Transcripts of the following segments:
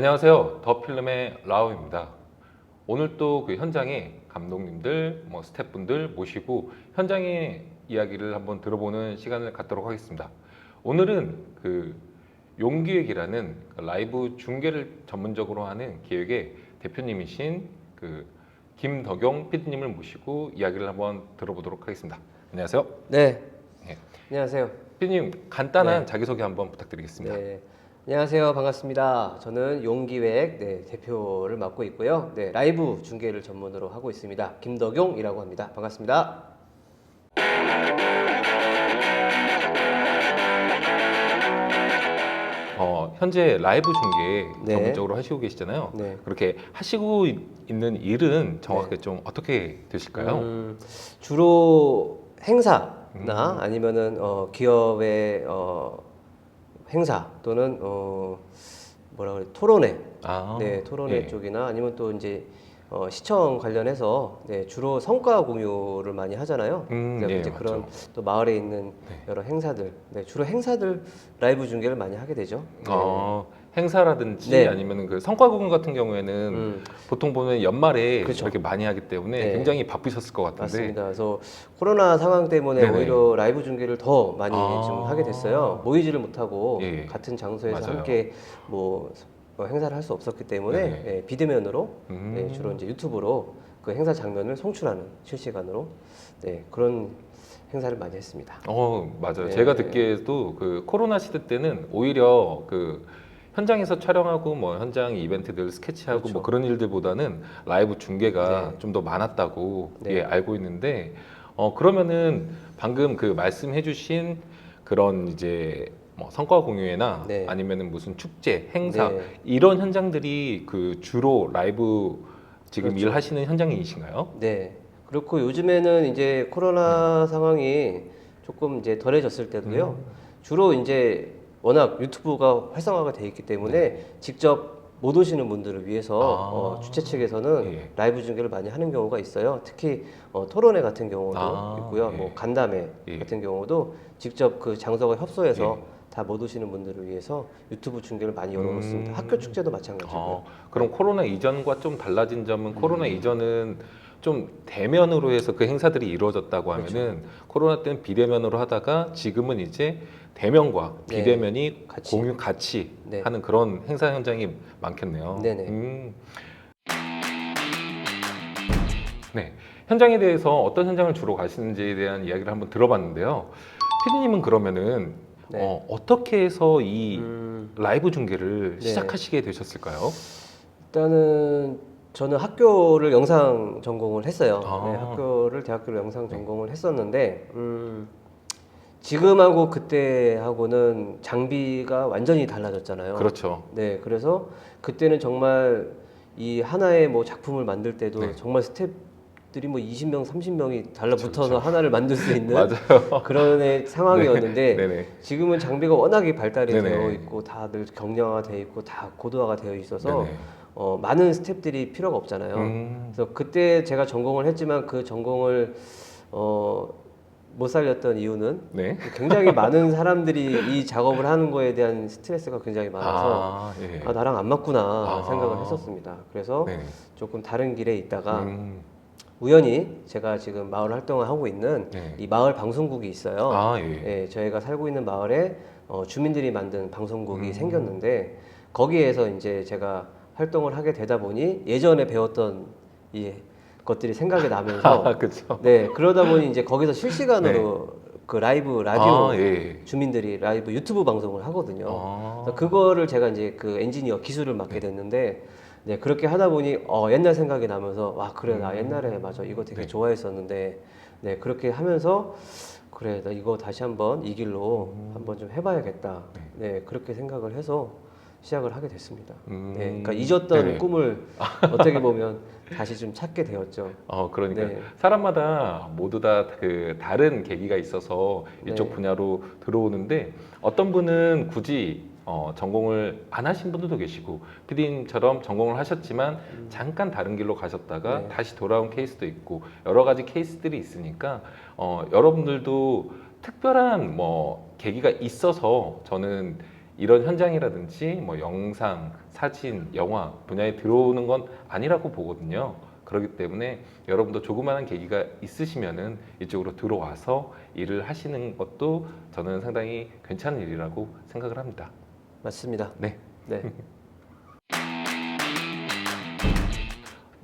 안녕하세요. 더 필름의 라우입니다. 오늘 또 그 현장에 감독님들, 뭐 스태프분들 모시고 현장의 이야기를 한번 들어보는 시간을 갖도록 하겠습니다. 오늘은 그 용기획이라는 그 라이브 중계를 전문적으로 하는 기획의 대표님이신 그 김덕용 PD님을 모시고 이야기를 한번 들어보도록 하겠습니다. 안녕하세요. 네. 네. 안녕하세요. PD님 간단한 네. 자기소개 한번 부탁드리겠습니다. 네. 안녕하세요. 반갑습니다. 저는 용기획 네, 대표를 맡고 있고요. 네, 라이브 중계를 전문으로 하고 있습니다. 김덕용이라고 합니다. 반갑습니다. 어, 현재 라이브 중계 네. 전문적으로 하시고 계시잖아요. 네. 그렇게 하시고 있- 있는 일은 정확하게 좀 어떻게 되실까요? 음, 주로 행사나 음. 아니면은 어, 기업의 어, 행사 또는 어, 뭐라 그래 토론회 아, 네, 토론회 예. 쪽이나 아니면 또 이제 어, 시청 관련해서 네, 주로 성과 공유를 많이 하잖아요. 음, 그래서 예, 이제 맞죠. 그런 또 마을에 있는 네. 여러 행사들, 네, 주로 행사들 라이브 중계를 많이 하게 되죠. 네. 어, 행사라든지 네. 아니면 그 성과 공유 같은 경우에는 음, 보통 보면 연말에 그렇죠. 이렇게 많이 하기 때문에 네. 굉장히 바쁘셨을 것 같은데 맞습니다. 그래서 코로나 상황 때문에 네네. 오히려 라이브 중계를 더 많이 아. 좀 하게 됐어요. 모이지를 못하고 예. 같은 장소에서 맞아요. 함께 뭐 어, 행사를 할 수 없었기 때문에. 예, 비대면으로 음. 네, 주로 이제 유튜브로 그 행사 장면을 송출하는 실시간으로 네, 그런 행사를 많이 했습니다. 어 맞아요. 네. 제가 듣기에도 그 코로나 시대 때는 오히려 그 현장에서 촬영하고 뭐 현장 이벤트들 스케치하고 그렇죠. 뭐 그런 일들보다는 라이브 중계가 네. 좀더 많았다고 네. 예, 알고 있는데 어 그러면은 방금 그 말씀해주신 그런 이제 뭐 성과 공유회나 네. 아니면은 무슨 축제 행사 네. 이런 현장들이 그 주로 라이브 지금 그렇죠. 일하시는 현장이신가요? 네. 그렇고 요즘에는 이제 코로나 상황이 조금 이제 덜해졌을 때도요. 음. 주로 이제 워낙 유튜브가 활성화가 돼 있기 때문에 직접 못 오시는 분들을 위해서 네. 아. 어, 주최 측에서는 예. 라이브 중계를 많이 하는 경우가 있어요. 특히 어, 토론회 같은 경우도 아, 있고요. 예. 뭐 간담회 예. 같은 경우도 직접 그 장소가 협소해서 예. 다못 오시는 분들을 위해서 유튜브 중계를 많이 열어놓습니다. 음. 학교 축제도 마찬가지고요. 어, 그럼 코로나 이전과 좀 달라진 점은 코로나 음. 이전은 좀 대면으로 해서 그 행사들이 이루어졌다고 그렇죠. 하면은 코로나 때는 비대면으로 하다가 지금은 이제 대면과 네. 비대면이 같이. 공유 같이 네. 하는 그런 행사 현장이 많겠네요. 네네. 음. 네. 현장에 대해서 어떤 현장을 주로 가시는지에 대한 이야기를 한번 들어봤는데요. 피디님은 그러면은 네. 어, 어떻게 해서 이 음. 라이브 중계를 네. 시작하시게 되셨을까요? 일단은 저는 학교를 영상 전공을 했어요. 아. 네, 학교를 대학교를 영상 전공을 했었는데 음, 지금하고 그때하고는 장비가 완전히 달라졌잖아요. 그렇죠. 네, 그래서 그때는 정말 이 하나의 뭐 작품을 만들 때도 네. 정말 스텝들이 뭐 20명, 30명이 달라붙어서 그렇죠. 하나를 만들 수 있는 맞아요. 그런 애 상황이었는데 네네. 지금은 장비가 워낙에 발달이 네네. 되어 있고 다들 경량화되어 있고 다 고도화가 되어 있어서 네네. 어, 많은 스텝들이 필요가 없잖아요. 음, 그래서 그때 제가 전공을 했지만 그 전공을 어, 못 살렸던 이유는 네. 굉장히 많은 사람들이 이 작업을 하는 거에 대한 스트레스가 굉장히 많아서 아, 예. 아, 나랑 안 맞구나 아. 생각을 했었습니다. 그래서 네. 조금 다른 길에 있다가 음, 우연히 제가 지금 마을 활동을 하고 있는 네. 이 마을 방송국이 있어요. 아, 예. 예, 저희가 살고 있는 마을에 어, 주민들이 만든 방송국이 음. 생겼는데 거기에서 이제 제가 활동을 하게 되다 보니 예전에 배웠던 이 것들이 생각이 나면서 아, 그렇죠. 네 그러다 보니 이제 거기서 실시간으로 그 라이브 라디오 아, 예. 주민들이 라이브 유튜브 방송을 하거든요. 아, 그래서 그거를 제가 이제 그 엔지니어 기술을 맡게 됐는데 네 그렇게 하다 보니 어 옛날 생각이 나면서 와 그래 나 음. 옛날에 맞아 이거 되게 네. 좋아했었는데 네 그렇게 하면서 그래 나 이거 다시 한번 이 길로 음. 한번 좀 해봐야겠다 네 그렇게 생각을 해서 시작을 하게 됐습니다. 음, 네 그러니까 잊었던 네네. 꿈을 어떻게 보면 다시 좀 찾게 되었죠. 어, 그러니까 네. 사람마다 모두 다 그 다른 계기가 있어서 이쪽 네. 분야로 들어오는데 어떤 분은 굳이 어, 전공을 안 하신 분들도 계시고 피디님처럼 전공을 하셨지만 잠깐 다른 길로 가셨다가 음. 네. 다시 돌아온 케이스도 있고 여러 가지 케이스들이 있으니까 어, 여러분들도 특별한 뭐 계기가 있어서 저는 이런 현장이라든지 뭐 영상, 사진, 영화 분야에 들어오는 건 아니라고 보거든요. 그렇기 때문에 여러분도 조그마한 계기가 있으시면은 이쪽으로 들어와서 일을 하시는 것도 저는 상당히 괜찮은 일이라고 생각을 합니다. 맞습니다. 네. 네.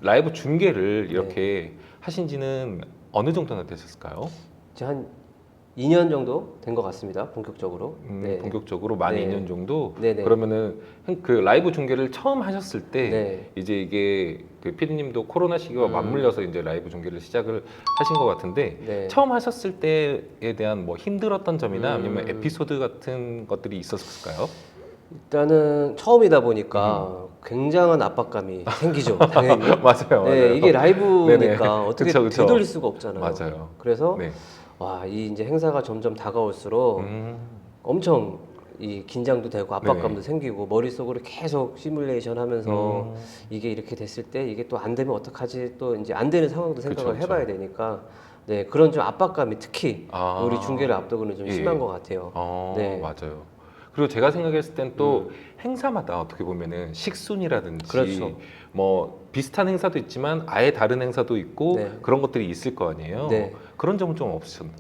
라이브 중계를 이렇게 하신 지는 어느 정도나 되셨을까요? 이제 한 2년 정도 된 것 같습니다. 본격적으로. 음, 네. 본격적으로 만 네. 2년 정도. 네네. 그러면은 그 라이브 중계를 처음 하셨을 때 네. 이제 이게 그 피디님도 코로나 시기와 음. 맞물려서 이제 라이브 중계를 시작을 하신 것 같은데 네. 처음 하셨을 때에 대한 뭐 힘들었던 점이나 음. 아니면 에피소드 같은 것들이 있었을까요? 일단은 처음이다 보니까 굉장한 압박감이 생기죠. 당연히. 음. 맞아요. 네, 맞아요. 이게 라이브니까 네네. 어떻게 그쵸, 그쵸. 되돌릴 수가 없잖아요. 맞아요. 그래서 네. 와, 이 이제 행사가 점점 다가올수록 음. 엄청 이 긴장도 되고 압박감도 네네. 생기고 머릿속으로 계속 시뮬레이션 하면서 음. 이게 이렇게 됐을 때 이게 또 안 되면 어떡하지 또 이제 안 되는 상황도 생각을 그쵸, 그쵸. 해봐야 되니까 네 그런 좀 압박감이 특히 아. 우리 중계를 앞두고는 좀 예. 심한 것 같아요. 어, 네. 음. 맞아요. 그리고 제가 생각했을 땐 또 행사마다 어떻게 보면은 식순이라든지 그렇죠. 뭐 비슷한 행사도 있지만 아예 다른 행사도 있고 네. 그런 것들이 있을 거 아니에요. 네. 그런 점은 좀 없으셨나요?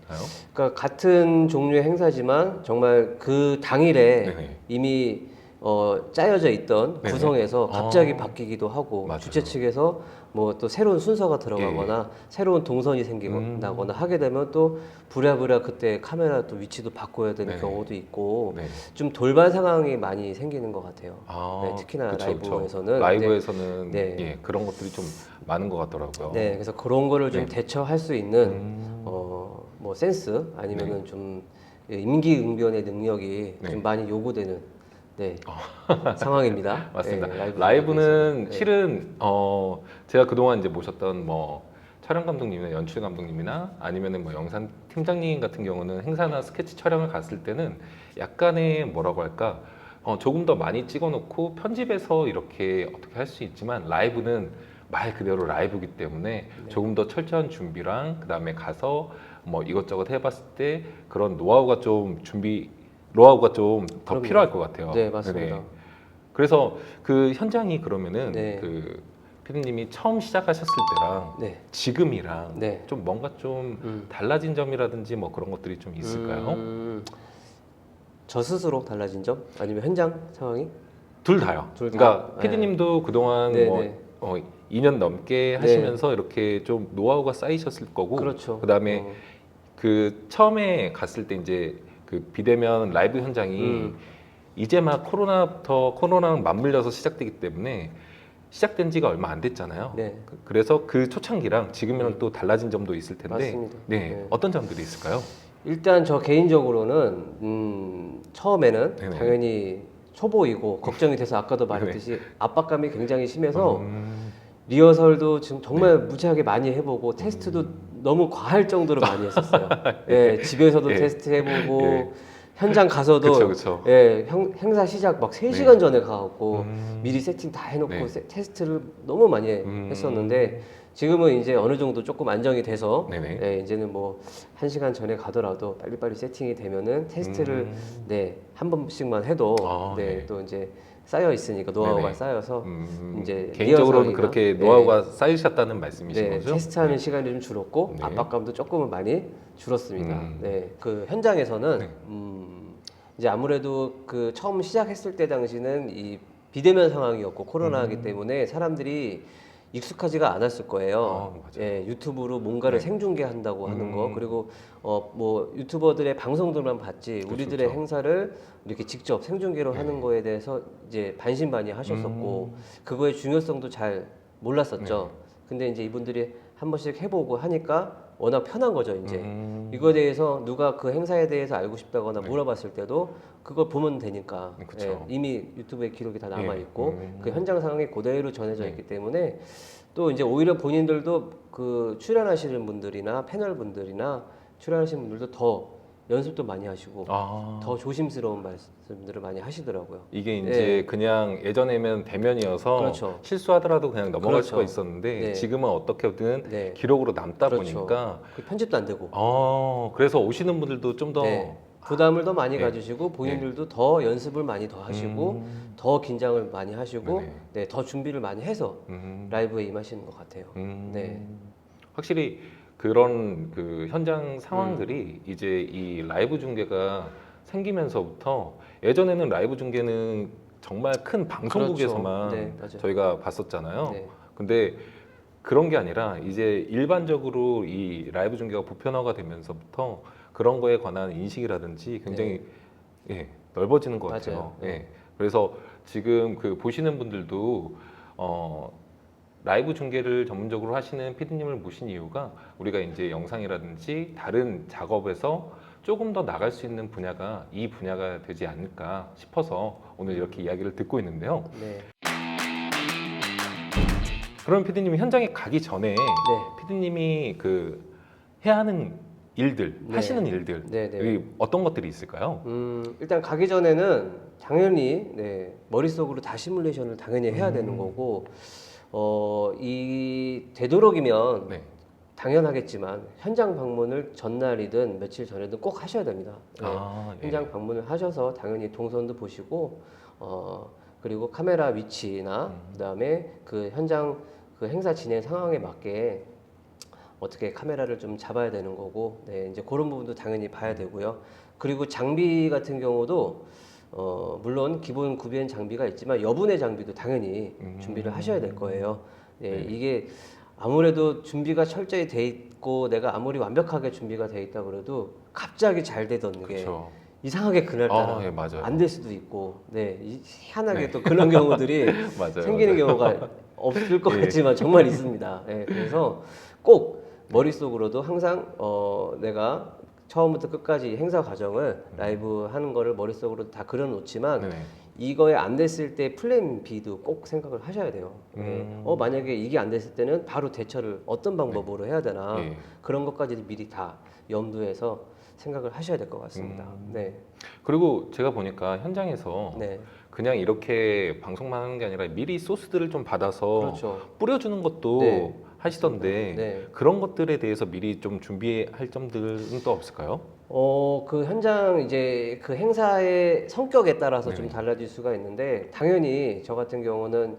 그러니까 같은 종류의 행사지만 정말 그 당일에 네네. 이미 어, 짜여져 있던 네네. 구성에서 갑자기 아. 바뀌기도 하고 맞아요. 주최 측에서 뭐 또 새로운 순서가 들어가거나 새로운 동선이 생기거나 음. 하게 되면 또 부랴부랴 그때 카메라 또 위치도 바꿔야 되는 네네. 경우도 있고 네. 좀 돌발 상황이 많이 생기는 것 같아요. 아, 네, 특히나 그쵸, 그쵸. 라이브에서는 라이브에서는 네. 예, 그런 것들이 좀 많은 것 같더라고요. 네, 그래서 그런 거를 좀 네. 대처할 수 있는 음. 어, 뭐 센스 아니면은 좀 임기응변의 능력이 네. 좀 많이 요구되는 네, 상황입니다. 맞습니다. 네, 라이브 라이브는 네. 실은 어 제가 그동안 이제 모셨던 뭐 촬영 감독님이나 연출 감독님이나 아니면은 뭐 영상 팀장님 같은 경우는 행사나 스케치 촬영을 갔을 때는 약간의 뭐라고 할까 어 조금 더 많이 찍어놓고 편집해서 이렇게 어떻게 할 수 있지만 라이브는 말 그대로 라이브기 때문에 네. 조금 더 철저한 준비랑 그 다음에 가서 뭐 이것저것 해봤을 때 그런 노하우가 좀 준비 노하우가 좀 더 그럼요. 필요할 것 같아요. 네, 맞습니다. 네네. 그래서 그 현장이 그러면은 네. 그 피디님이 처음 시작하셨을 때랑 네, 지금이랑 네. 좀 뭔가 좀 음. 달라진 점이라든지 뭐 그런 것들이 좀 있을까요? 음, 저 스스로 달라진 점 아니면 현장 상황이? 둘 다요. 둘 다. 그러니까 네. 피디님도 그동안 네, 뭐 네. 어, 2년 넘게 하시면서 이렇게 좀 노하우가 쌓이셨을 거고 그렇죠. 그다음에 어, 그 처음에 갔을 때 이제 그 비대면 라이브 현장이 음. 이제 막 코로나부터 코로나랑 맞물려서 시작되기 때문에 시작된 지가 얼마 안 됐잖아요. 네. 그- 그래서 그 초창기랑 지금이랑 음. 또 달라진 점도 있을 텐데 맞습니다. 네. 네. 어떤 점들이 있을까요? 일단 저 개인적으로는 음, 처음에는 네네. 당연히 초보이고 걱정이 돼서 아까도 말했듯이 압박감이 굉장히 심해서 음, 리허설도 지금 정말 무지하게 많이 해보고 테스트도 너무 과할 정도로 많이 했었어요. 예, 집에서도 예. 테스트 해보고 예. 현장 가서도 그쵸 그쵸. 예, 형- 행사 시작 막 3시간 네. 전에 가갖고 음, 미리 세팅 다 해놓고 네. 세- 테스트를 너무 많이 음. 했었는데 지금은 이제 어느 정도 조금 안정이 돼서 네네. 예, 이제는 뭐한 시간 전에 가더라도 빨리빨리 세팅이 되면은 테스트를 음, 네 한 번씩만 해도 아, 네, 네. 또 이제 쌓여 있으니까 노하우가 네네. 쌓여서 음, 이제 개인적으로는 리허설이나, 그렇게 네. 노하우가 쌓이셨다는 말씀이신 네, 거죠? 테스트하는 네. 시간이 좀 줄었고 네. 압박감도 조금은 많이 줄었습니다. 음. 네, 그 현장에서는 네. 음, 이제 아무래도 그 처음 시작했을 때 당시는 이 비대면 상황이었고 코로나이기 음. 때문에 사람들이 익숙하지가 않았을 거예요. 아. 예, 유튜브로 뭔가를 네. 생중계한다고 하는 거 음. 그리고 어 뭐 유튜버들의 방송들만 봤지 그쵸, 우리들의 그쵸. 행사를 이렇게 직접 생중계로 네. 하는 거에 대해서 이제 반신반의하셨었고 음. 그거의 중요성도 잘 몰랐었죠. 네. 근데 이제 이분들이 한 번씩 해보고 하니까 워낙 편한 거죠 이제. 음, 이거에 대해서 누가 그 행사에 대해서 알고 싶다거나 네. 물어봤을 때도 그걸 보면 되니까 네, 그쵸. 예, 이미 유튜브에 기록이 다 남아 예, 있고 음. 그 현장 상황이 그대로 전해져 네. 있기 때문에 또 이제 오히려 본인들도 그 출연하시는 분들이나 패널 분들이나 출연하시는 분들도 더 연습도 많이 하시고 아, 더 조심스러운 말씀들을 많이 하시더라고요. 이게 이제 네. 그냥 예전에면 대면이어서 그렇죠. 실수하더라도 그냥 넘어갈 그렇죠. 수가 있었는데 네. 지금은 어떻게든 네, 기록으로 남다 그렇죠. 보니까 그 편집도 안 되고 어, 그래서 오시는 분들도 좀더 네. 부담을 더 많이 네. 가지시고 본인들도 더 연습을 많이 더 하시고 음. 더 긴장을 많이 하시고 네네. 네, 더 준비를 많이 해서 음. 라이브에 임하시는 것 같아요. 음. 네. 확실히 그런 그 현장 상황들이 음. 이제 이 라이브 중계가 생기면서부터 예전에는 라이브 중계는 정말 큰 방송국에서만 그렇죠. 네, 맞아요. 저희가 봤었잖아요. 네. 근데 그런 게 아니라 이제 일반적으로 이 라이브 중계가 보편화가 되면서부터 그런 거에 관한 인식이라든지 굉장히 예, 넓어지는 것 같아요. 네. 맞아요. 네. 예. 그래서 지금 그 보시는 분들도 어, 라이브 중계를 전문적으로 하시는 피디님을 모신 이유가 우리가 이제 영상이라든지 다른 작업에서 조금 더 나갈 수 있는 분야가 이 분야가 되지 않을까 싶어서 오늘 이렇게 이야기를 듣고 있는데요. 네. 그럼 피디님이 현장에 가기 전에 네. 피디님이 그 해야 하는 일들, 네. 하시는 일들 네, 네. 여기 어떤 것들이 있을까요? 음, 일단 가기 전에는 당연히 네, 머릿속으로 다 시뮬레이션을 당연히 해야 되는 음. 거고 어, 이 되도록이면 네. 당연하겠지만 현장 방문을 전날이든 며칠 전에든 꼭 하셔야 됩니다. 네. 아, 예. 현장 방문을 하셔서 당연히 동선도 보시고 어, 그리고 카메라 위치나 음. 그다음에 그 현장 그 행사 진행 상황에 맞게 어떻게 카메라를 좀 잡아야 되는 거고 네, 이제 그런 부분도 당연히 봐야 음. 되고요. 그리고 장비 같은 경우도 어, 물론 기본 구비한 장비가 있지만 여분의 장비도 당연히 음. 준비를 하셔야 될 거예요. 네, 네. 이게 아무래도 준비가 철저히 돼 있고 내가 아무리 완벽하게 준비가 돼 있다 그래도 갑자기 잘 되던 게 그렇죠. 이상하게 그날따라 아, 예, 맞아요. 안 될 수도 있고, 네, 이- 희한하게 네. 또 그런 경우들이 맞아요. 생기는. 경우가 없을 것 예. 같지만 정말 있습니다. 예, 그래서 꼭 머릿속으로도 항상 어, 내가 처음부터 끝까지 행사 과정을 라이브 하는 거를 머릿속으로 다 그려놓지만 네네. 이거에 안 됐을 때 플랜 B도 꼭 생각을 하셔야 돼요. 예. 음. 어 만약에 이게 안 됐을 때는 바로 대처를 어떤 방법으로 해야 되나 예. 그런 것까지 미리 다 염두에서 생각을 하셔야 될 것 같습니다. 음. 네, 그리고 제가 보니까 현장에서 네, 그냥 이렇게 방송만 하는 게 아니라 미리 소스들을 좀 받아서 그렇죠. 뿌려주는 것도 네. 하시던데 네. 그런 것들에 대해서 미리 좀 준비할 점들은 또 없을까요? 어, 그 현장 이제 그 행사의 성격에 따라서 좀. 달라질 수가 있는데 당연히 저 같은 경우는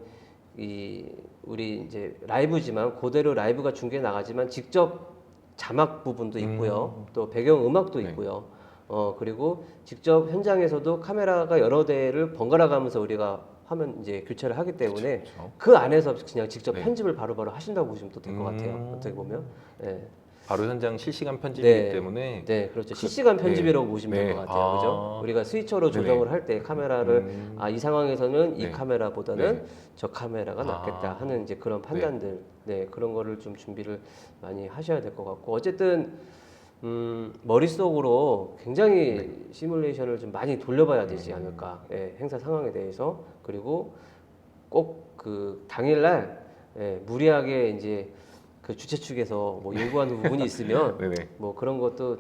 이 우리 이제 라이브지만 그대로 라이브가 중계 나가지만 직접 자막 부분도 있고요. 또 배경 음악도 음. 네. 있고요. 어, 그리고 직접 현장에서도 카메라가 여러 대를 번갈아 가면서 우리가 화면 이제 교체를 하기 때문에 그렇죠. 그 안에서 그냥 직접 네. 편집을 바로바로 하신다고 보시면 또 될 것 같아요. 음. 어떻게 보면. 네. 바로 현장 실시간 편집이기 네. 때문에 네, 그렇죠. 그- 실시간 네. 편집이라고 보시면 될 네. 것 같아요. 아. 그죠? 우리가 스위처로 네네. 조정을 할 때 카메라를 음. 아, 이 상황에서는 이 네. 카메라보다는 네. 저 카메라가 아. 낫겠다 하는 이제 그런 판단들, 네, 그런 거를 좀 준비를 많이 하셔야 될 것 같고 어쨌든 음, 머릿속으로 굉장히 네. 시뮬레이션을 좀 많이 돌려봐야 되지 음. 않을까. 예, 행사 상황에 대해서 그리고 꼭 그 당일날 예, 무리하게 이제 그 주최 측에서 뭐 요구하는 부분이 있으면 네네. 뭐 그런 것도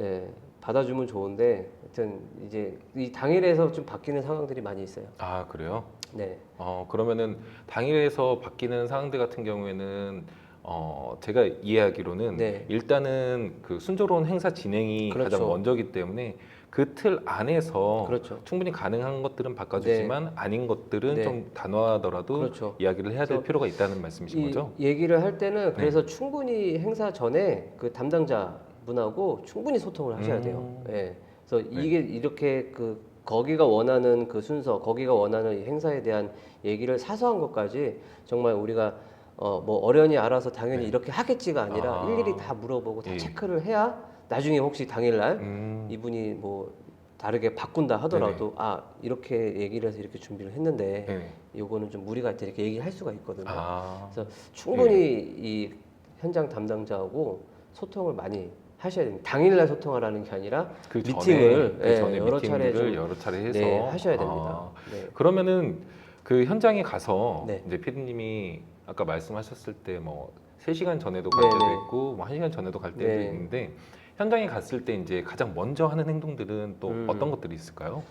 예, 받아주면 좋은데 하여튼 이제 이 당일에서 좀 바뀌는 상황들이 많이 있어요. 아 그래요? 네. 어 그러면은 당일에서 바뀌는 상황들 같은 경우에는 어 제가 이해하기로는 네. 일단은 그 순조로운 행사 진행이 그렇죠. 가장 먼저기 때문에 그 틀 안에서 그렇죠. 충분히 가능한 것들은 바꿔주지만 아닌 것들은 네. 좀 단호하더라도 그렇죠. 이야기를 해야 될 필요가 있다는 말씀이신 이 거죠? 얘기를 할 때는 네. 그래서 충분히 행사 전에 그 담당자 분하고 충분히 소통을 하셔야 돼요. 음. 예. 그래서 이게 이렇게 그 거기가 원하는 그 순서, 거기가 원하는 이 행사에 대한 얘기를 사소한 것까지 정말 우리가 어 뭐 어련히 알아서 당연히 네. 이렇게 하겠지가 아니라 아. 일일이 다 물어보고 다 예. 체크를 해야 나중에 혹시 당일날 음, 이분이 뭐 다르게 바꾼다 하더라도 아 이렇게 얘기를 해서 이렇게 준비를 했는데 네. 요거는 좀 무리가 있다 이렇게 얘기할 수가 있거든요. 아, 그래서 충분히 이 현장 담당자하고 소통을 많이 하셔야 됩니다. 당일날 소통하라는 게 아니라 그 전에, 미팅을, 그 예, 전에 여러 차례 좀, 여러 차례 해서 네, 하셔야 됩니다. 아, 네. 그러면은 그 현장에 가서 네. 이제 피디님이 아까 말씀하셨을 때 뭐 3시간 전에도 갈 네, 때도 네. 있고 뭐 1시간 전에도 갈 때도 네. 있는데 현장에 갔을 때 이제 가장 먼저 하는 행동들은 또 음. 어떤 것들이 있을까요?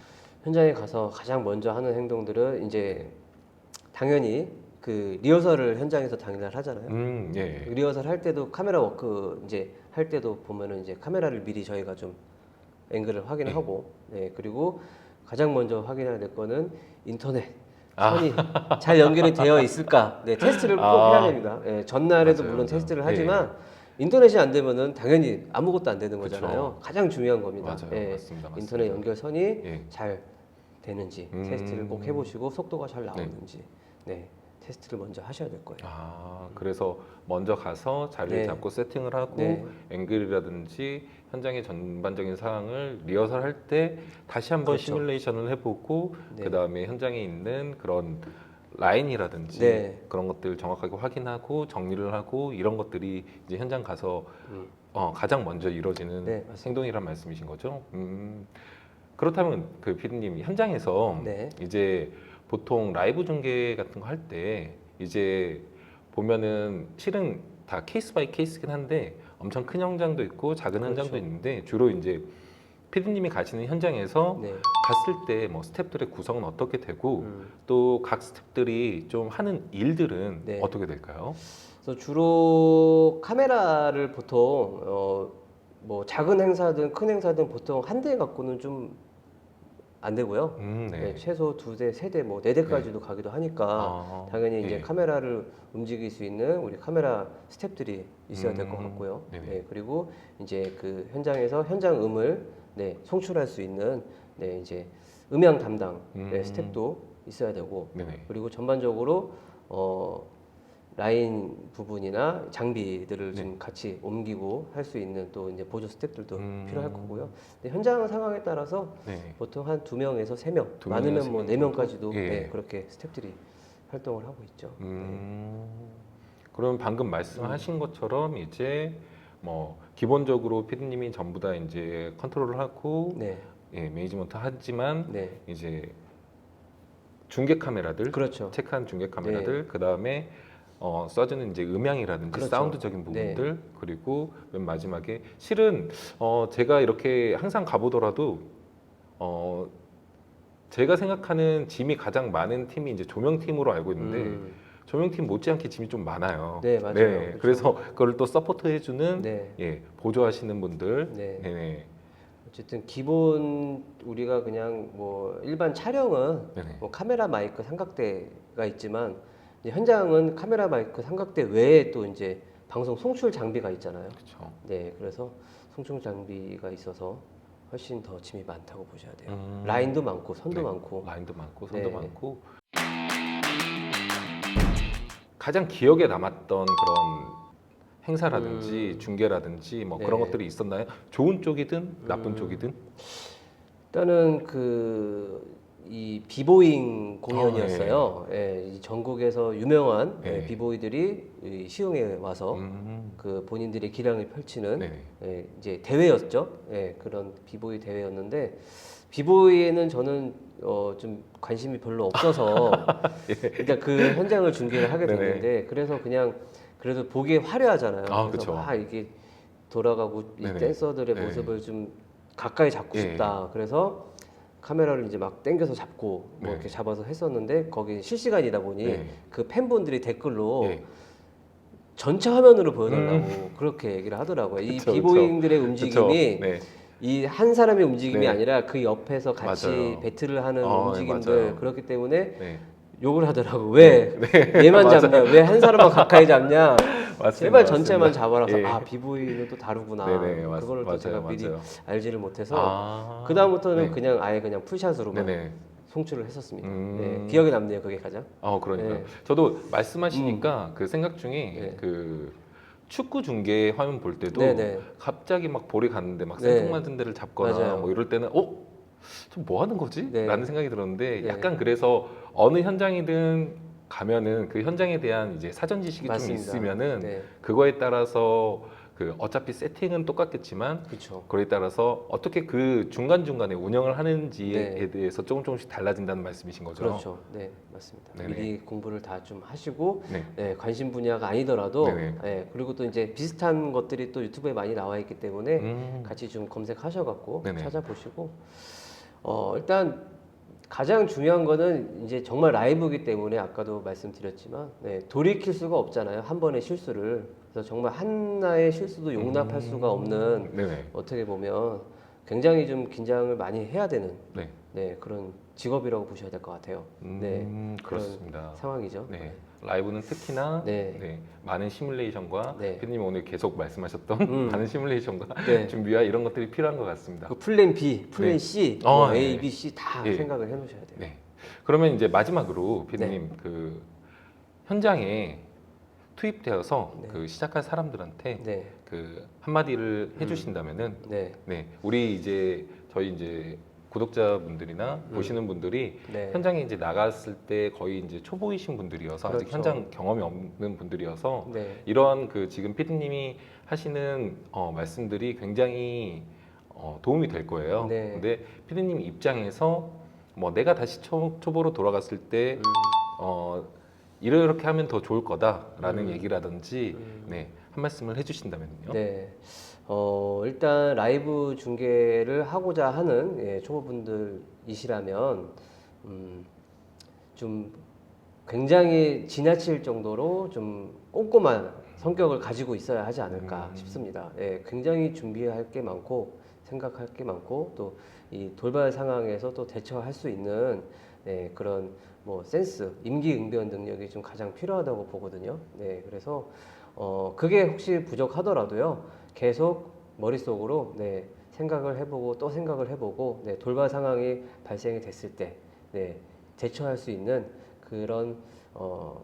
현장에 가서 가장 먼저 하는 행동들은 이제 당연히 그 리허설을 현장에서 당일날 하잖아요. 음, 예. 리허설 할 때도 카메라 워크 이제 할 때도 보면은 이제 카메라를 미리 저희가 좀 앵글을 확인하고 네 그리고 가장 먼저 확인해야 될 거는 인터넷 아. 선이 잘 연결이 되어 있을까 네 테스트를 꼭 아. 해야 됩니다 예, 전날에도 맞아요, 물론 맞아요. 테스트를 예. 하지만 인터넷이 안 되면은 당연히 아무것도 안 되는 그쵸. 거잖아요 가장 중요한 겁니다 맞아요. 예, 맞습니다. 맞습니다. 인터넷 연결선이 예. 잘 되는지 음. 테스트를 꼭 해보시고 속도가 잘 나오는지 네 테스트를 먼저 하셔야 될 거예요. 아, 그래서 먼저 가서 자리를 네. 잡고 세팅을 하고 네. 앵글이라든지 현장의 전반적인 상황을 리허설 할때 다시 한번 그렇죠. 시뮬레이션을 해보고 네. 그 다음에 현장에 있는 그런 라인이라든지 네. 그런 것들 정확하게 확인하고 정리를 하고 이런 것들이 이제 현장 가서 음. 어, 가장 먼저 이루어지는 네. 행동이란 말씀이신 거죠. 음, 그렇다면 그 피디님 현장에서 네. 이제 보통 라이브 중계 같은 거 할 때 이제 보면은 실은 다 케이스 바이 케이스긴 한데 엄청 큰 현장도 있고 작은 그렇죠. 현장도 있는데 주로 이제 피디님이 가시는 현장에서 네. 갔을 때 뭐 스태프들의 구성은 어떻게 되고 음. 또각 스태프들이 좀 하는 일들은 네. 어떻게 될까요? 그래서 주로 카메라를 보통 어, 뭐 작은 행사든 큰 행사든 보통 한 대 갖고는 좀 안 되고요. 음, 네, 네. 최소 두 대, 세 대, 뭐 네 대까지도 가기도 하니까 아, 당연히 이제 예. 카메라를 움직일 수 있는 우리 카메라 스탭들이 있어야 될 것 음, 같고요. 네네. 네, 그리고 이제 그 현장에서 현장 음을 네, 송출할 수 있는 네, 이제 음향 담당 음. 네, 스탭도 있어야 되고 네네. 그리고 전반적으로 어, 라인 부분이나 장비들을 네. 좀 같이 옮기고 할 수 있는 또 이제 보조 스탭들도 음. 필요할 거고요. 근데 현장 상황에 따라서 네. 보통 한 두 명에서 세 명, 두 명에서 많으면 세 뭐 명 네 정도? 명까지도 예. 네, 그렇게 스탭들이 활동을 하고 있죠. 음, 그럼 방금 말씀하신 것처럼 이제 뭐 기본적으로 피디님이 전부 다 이제 컨트롤을 하고 네, 예, 매니지먼트 하지만 네, 이제 중계 카메라들 그렇죠. 체크한 중계 카메라들 그 다음에 어, 써주는 이제 음향이라든지 그렇죠. 사운드적인 부분들 그리고 맨 마지막에 실은 어, 제가 이렇게 항상 가보더라도 어, 제가 생각하는 짐이 가장 많은 팀이 이제 조명팀으로 알고 있는데 음, 조명팀 못지않게 짐이 좀 많아요. 네, 맞아요. 그렇죠. 그래서 그걸 또 서포트 해주는 네, 예, 보조하시는 분들 네. 네네. 어쨌든 기본 우리가 그냥 뭐 일반 촬영은 네네. 뭐 카메라 마이크 삼각대가 있지만 현장은 카메라 마이크 삼각대 외에 또 이제 방송 송출 장비가 있잖아요. 그렇죠. 네, 그래서 송출 장비가 있어서 훨씬 더 짐이 많다고 보셔야 돼요. 음. 라인도 많고 선도 네. 많고. 라인도 많고 선도 네. 많고 가장 기억에 남았던 그런 행사라든지 음. 중계라든지 뭐 네. 그런 것들이 있었나요? 좋은 쪽이든 나쁜 음. 쪽이든 일단은 그 이 비보잉 공연이었어요. 예, 이 전국에서 유명한 예, 네. 비보이들이 이 시흥에 와서 음. 그 본인들의 기량을 펼치는 네네. 예, 이제 대회였죠. 예, 그런 비보이 대회였는데 비보이에는 저는 어, 좀 관심이 별로 없어서 그러니까 그 현장을 중계를 하게 예. 네네. 됐는데 그래서 그냥 그래도 보기에 화려하잖아요. 아, 그래서 그쵸. 막 이게 돌아가고 이 네네. 댄서들의 네. 모습을 좀 가까이 잡고 예. 싶다. 그래서 카메라를 이제 막 당겨서 잡고 뭐 네. 이렇게 잡아서 했었는데 거기 실시간이다 보니 네. 그 팬분들이 댓글로 예. 전체 화면으로 보여달라고 그렇게 얘기를 하더라고요. 이 음. 그쵸, 비보잉들의 그쵸. 움직임이 네. 이 한 사람의 움직임이 네. 아니라 그 옆에서 같이 맞아요. 배틀을 하는 어, 움직임들 맞아요. 그렇기 때문에 네. 욕을 하더라고. 왜 얘만 맞아요. 잡냐? 왜 한 사람만 가까이 잡냐? 맞습니다. 제발 전체만 맞습니다. 잡아라. 그래서 예. 아 비보이는 또 다르구나. 네네. 맞, 그거를 또 맞아요. 제가 미리 맞아요. 알지를 못해서 아. 그 다음부터는 네. 그냥 아예 그냥 풀샷으로만 네네. 송출을 했었습니다. 음. 네, 기억에 남네요. 그게 가장. 어, 그러니까 네. 저도 말씀하시니까 그 생각 중에 네. 그 축구 중계 화면 볼 때도 네 네. 갑자기 막 볼이 갔는데 막 네. 생뚱 맞은 데를 잡거나 맞아요. 뭐 이럴 때는 어? 좀 뭐 하는 거지? 네. 라는 생각이 들었는데 네. 약간 그래서 어느 현장이든 가면은 그 현장에 대한 이제 사전 지식이 맞습니다. 좀 있으면은 네, 그거에 따라서 그 어차피 세팅은 똑같겠지만 그렇죠. 그거에 따라서 어떻게 그 중간 중간에 운영을 하는지에 네. 대해서 조금 조금씩 달라진다는 말씀이신 거죠. 그렇죠. 네, 맞습니다. 네네. 미리 공부를 다 좀 하시고 네. 네, 관심 분야가 아니더라도 네네. 네, 그리고 또 이제 비슷한 것들이 또 유튜브에 많이 나와 있기 때문에 음. 같이 좀 검색하셔갖고 네네. 찾아보시고 어 일단 가장 중요한 거는 이제 정말 라이브이기 때문에 아까도 말씀드렸지만 네, 돌이킬 수가 없잖아요 한 번의 실수를 그래서 정말 하나의 실수도 용납할 음. 수가 없는 네네. 어떻게 보면 굉장히 좀 긴장을 많이 해야 되는 네. 네, 그런 직업이라고 보셔야 될 것 같아요. 네, 음, 그런 그렇습니다. 상황이죠. 네. 라이브는 특히나 네. 네, 많은 시뮬레이션과 네. 피디님 오늘 계속 말씀하셨던 음. 많은 시뮬레이션과 네. 준비와 이런 것들이 필요한 것 같습니다. 그 플랜 B, 플랜 네. C, 어, 뭐 A, 네. B, C 다 예. 생각을 해놓으셔야 돼요. 네. 그러면 이제 마지막으로 피디님 그 현장에 투입되어서 네. 그 시작할 사람들한테 네, 그 한마디를 해주신다면은 네, 네 우리 이제 저희 이제 구독자분들이나 음. 보시는 분들이 네. 현장에 이제 나갔을 때 거의 이제 초보이신 분들이어서 아직 그렇죠. 현장 경험이 없는 분들이어서 네, 이러한 그 지금 피디님이 하시는 어, 말씀들이 굉장히 어, 도움이 될 거예요. 네. 근데 피디님 입장에서 뭐 내가 다시 초, 초보로 돌아갔을 때 음, 어, 이렇게 하면 더 좋을 거다라는 음. 얘기라든지 음. 네, 한 말씀을 해주신다면요. 네. 어, 일단 라이브 중계를 하고자 하는 예, 초보분들이시라면 음, 좀 굉장히 지나칠 정도로 좀 꼼꼼한 성격을 가지고 있어야 하지 않을까 음. 싶습니다. 예, 굉장히 준비할 게 많고 생각할 게 많고 또 이 돌발 상황에서 또 대처할 수 있는 네, 그런 뭐 센스, 임기응변 능력이 좀 가장 필요하다고 보거든요. 네, 그래서 어, 그게 혹시 부족하더라도요. 계속 머릿속으로 네, 생각을 해보고 또 생각을 해보고 네, 돌발 상황이 발생이 됐을 때 네, 대처할 수 있는 그런 어,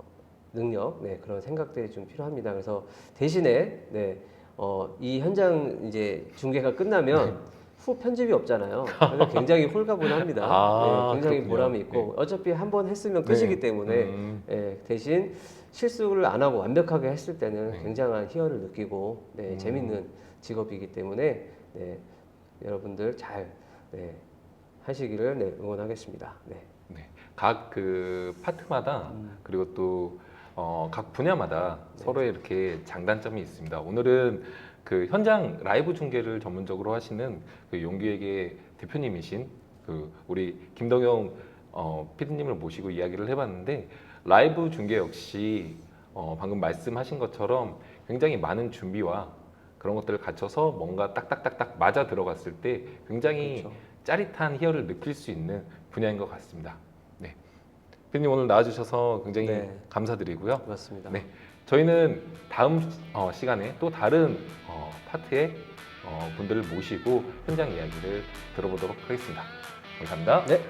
능력, 네, 그런 생각들이 좀 필요합니다. 그래서 대신에 네, 어, 이 현장 이제 중계가 끝나면 후 편집이 없잖아요. 그래서 굉장히 홀가분합니다. 아, 네, 굉장히 그렇군요. 보람이 있고 어차피 한 번 했으면 끝이기 네. 때문에 음, 예, 대신 실수를 안 하고 완벽하게 했을 때는 네. 굉장한 희열을 느끼고 네, 음. 재밌는 직업이기 때문에 네, 여러분들 잘 네, 하시기를 네, 응원하겠습니다. 네. 네. 각그 파트마다 음. 그리고 또 어, 각 분야마다 네. 서로의 이렇게 장단점이 있습니다. 오늘은 그 현장 라이브 중계를 전문적으로 하시는 그 용기에게 대표님이신 그 우리 김덕영 어, PD님을 모시고 이야기를 해봤는데 라이브 중계 역시 어, 방금 말씀하신 것처럼 굉장히 많은 준비와 그런 것들을 갖춰서 뭔가 딱딱딱딱 맞아 들어갔을 때 굉장히 그렇죠. 짜릿한 희열을 느낄 수 있는 분야인 것 같습니다. 네. 피디님 오늘 나와주셔서 굉장히 네. 감사드리고요. 그렇습니다. 네. 저희는 다음 어, 시간에 또 다른 어, 파트의 어, 분들을 모시고 현장 이야기를 들어보도록 하겠습니다. 감사합니다. 네,